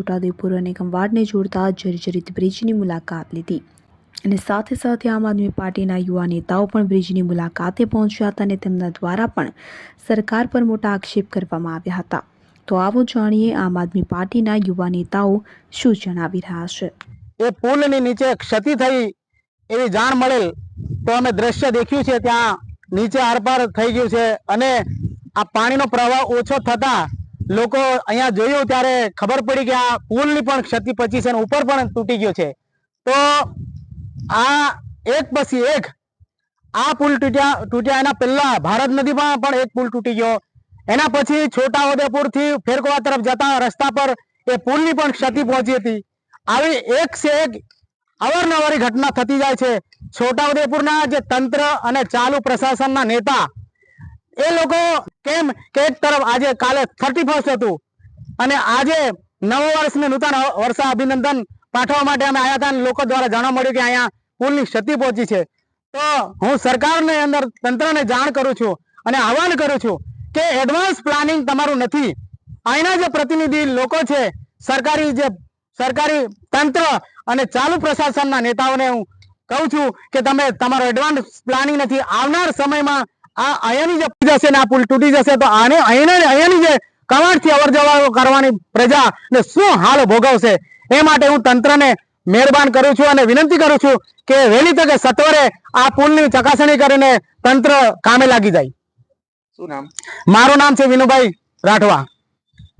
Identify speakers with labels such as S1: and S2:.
S1: છોટાઉદેપુર અને ખંભાળને જોડતા જર્જરિત બ્રિજની મુલાકાત લીધી. અને સાથે સાથે આમ આદમી પાર્ટીના યુવા નેતાઓ પણ બ્રિજની મુલાકાતે પહોંચ્યા હતા અને તેમના દ્વારા પણ સરકાર પર મોટા આક્ષેપ કરવામાં આવ્યા હતા. તો આવો જાણીએ આમ આદમી પાર્ટીના યુવા નેતાઓ શું જણાવી રહ્યા છે.
S2: એ પુલની નીચે ક્ષતિ થઈ એવી જાણ મળેલ તો અમે દ્રશ્ય દેખ્યું છે. ત્યાં નીચે આરપાર થઈ ગયું છે અને આ પાણીનો પ્રવાહ ઓછો થતા લોકો અહીંયા જોયું ત્યારે ખબર પડી કે આ પુલની પણ ક્ષતિ પચી છે અને ઉપર પણ તૂટી ગયો છે. તો આ એક પછી એક, આ પુલ તૂટ્યા તૂટ્યા એના પહેલા ભારત નદીમાં પણ એક પુલ તૂટી ગયો. એના પછી છોટાઉદેપુરથી ફેરકોવા તરફ જતા રસ્તા પર એ પુલની પણ ક્ષતિ પહોંચી હતી. આવી એક છે એક અવારનવારી ઘટના થતી જાય છે. છોટાઉદેપુરના જે તંત્ર અને ચાલુ પ્રશાસનના નેતા, એ લોકો કેમ કે એક તરફ આજે કાલે થર્ટી ફર્સ્ટ હતું. અને આજે નવ વર્ષને નૂતન વર્ષા અભિનંદન પાઠવવા માટે અમે આવ્યા હતા લોકો દ્વારા જાણવા મળ્યું કે અહીંયા પુલની ક્ષતિ પહોંચી છે. તો હું સરકારને અંદર તંત્રને જાણ કરું છું અને આહવાન કરું છું કે એડવાન્સ પ્લાનિંગ તમારું નથી. અહીંના જે પ્રતિનિધિ લોકો છે, સરકારી જે, સરકારી તંત્ર અને ચાલુ પ્રશાસનના નેતાઓને હું કહું છું કે તમે તમારો એડવાન્સ પ્લાનિંગ નથી. આવનાર સમયમાં આ અહીંયાની જે જશે ને આ પુલ તૂટી જશે તો આને અહીંના અહીંયાની જે કવાડથી અવર જવર કરવાની પ્રજા ને શું હાલ ભોગવશે? એ માટે હું તંત્રને મહેરબાન કરું છું અને વિનંતી કરું છું કે વહેલી તકે સત્વરે આ પુલની ચકાસણી કરીને તંત્ર કામે લાગી જાય.
S3: શું નામ?
S2: મારું નામ છે વિનુભાઈ રાઠવા.